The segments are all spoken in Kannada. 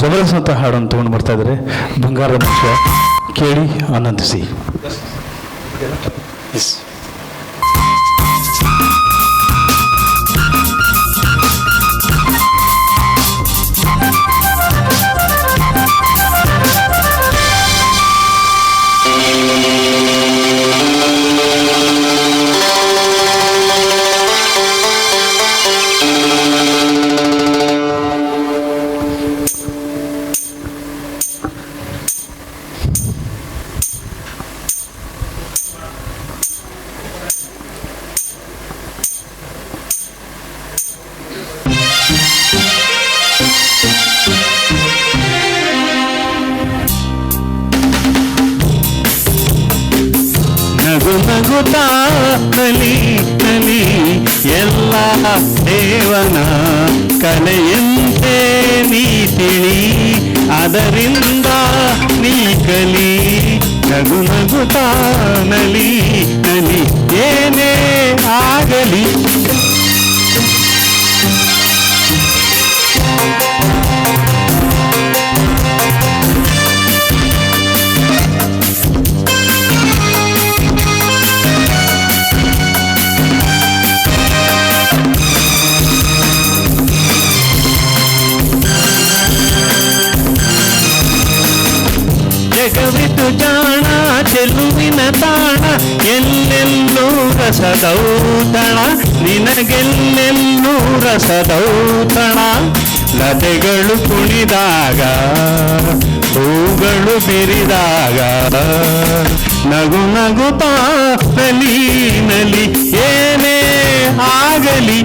ಜಬರ್ದಸ್ತ್ ಅಂತ ಹಾಡನ್ನು ತಗೊಂಡು ಬರ್ತಾ ಇದ್ದಾರೆ. ಬಂಗಾರದ ಮನುಷ್ಯ ಕೇಳಿ ಆನಂದಿಸಿ. ನಗು ನಗುತ್ತಾ ನಲಿ ನಲಿ, ಎಲ್ಲ ದೇವನ ಕಲೆಯಂತೆ ನೀ ತಿಳಿ, ಅದರಿಂದ ನೀ ಕಲಿ. ನಗು ನಗುತ ನಲಿ ನಲಿ, ಏನೇ ಆಗಲಿ. ಜಗವಿತು ಜಾಣ, ಚೆಲುವಿನ ತಾಣ ಎಲ್ಲೆಲ್ಲೂ ರಸದೌತಣ ನಿನಗೆಲ್ಲೆಲ್ಲೂ ರಸದೌತಣ. ಲತೆಗಳು ಕುಣಿದಾಗ, ಹೂಗಳು ಬಿರಿದಾಗ, ನಗು ನಗು ನಲಿ ನಲಿ, ಏನೇ ಆಗಲಿ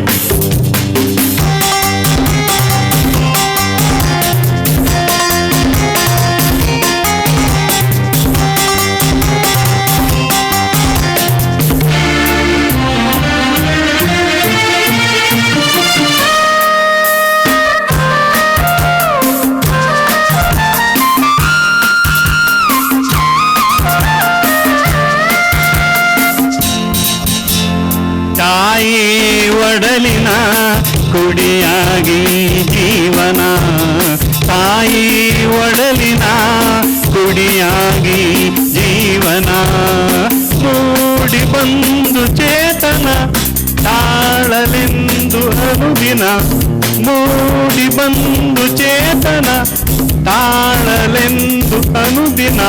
ತಾಯಿ ಒಡಲಿನ ಕುಡಿಯಾಗಿ ಜೀವನ. ತಾಯಿ ಒಡಲಿನ ಕುಡಿಯಾಗಿ ಜೀವನ. ಮೂಡಿ ಬಂದು ಚೇತನ ತಾಳಲೆಂದು ಅನುದಿನ. ಮೂಡಿ ಬಂದು ಚೇತನ ತಾಳಲೆಂದು ಅನುದಿನ.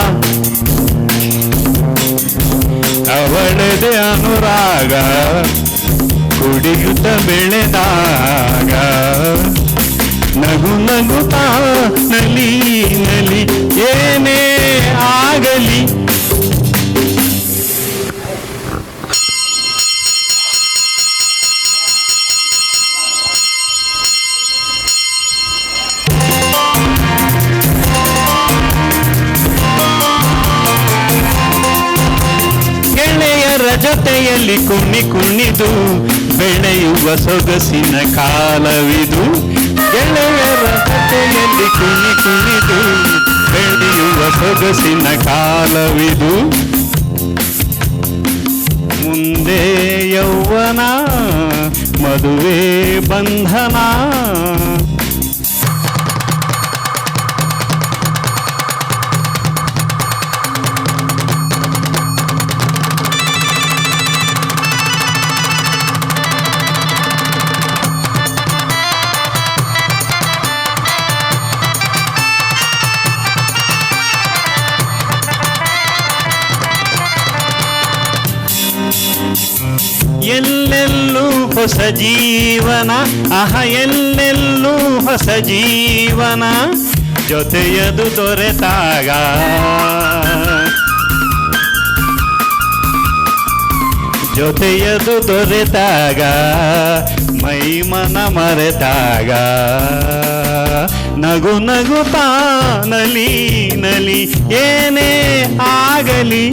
ಅವಳದೆ ಅನುರಾಗ ಕುಡಿಯುತ್ತ ಬೆಳೆದಾಗ. ನಗು ನಗುತ್ತಾ ನಲಿ ನಲಿ ಏನೇ ಜೊತೆಯಲ್ಲಿ ಕುಣಿ ಕುಣಿದು ಬೆಳೆಯುವ ಸೊಗಸಿನ ಕಾಲವಿದು. ಗೆಳೆಯರ ಜೊತೆಯಲ್ಲಿ ಕುಣಿ ಕುಣಿದು ಬೆಳೆಯುವ ಸೊಗಸಿನ ಕಾಲವಿದು. ಮುಂದೆ ಯೌವನ, ಮದುವೆ ಬಂಧನ. ಹೊಸ ಜೀವನ, ಅಹ ಎಲ್ಲೆಲ್ಲೂ ಹೊಸ ಜೀವನ, ಜೊತೆಯದು ದೊರೆತಾಗ. ಜೊತೆಯದು ದೊರೆತಾಗ, ಮೈ ಮನ ಮರೆತಾಗ. ನಗು ನಗು ನಲಿ ನಲಿ, ಏನೇ ಆಗಲಿ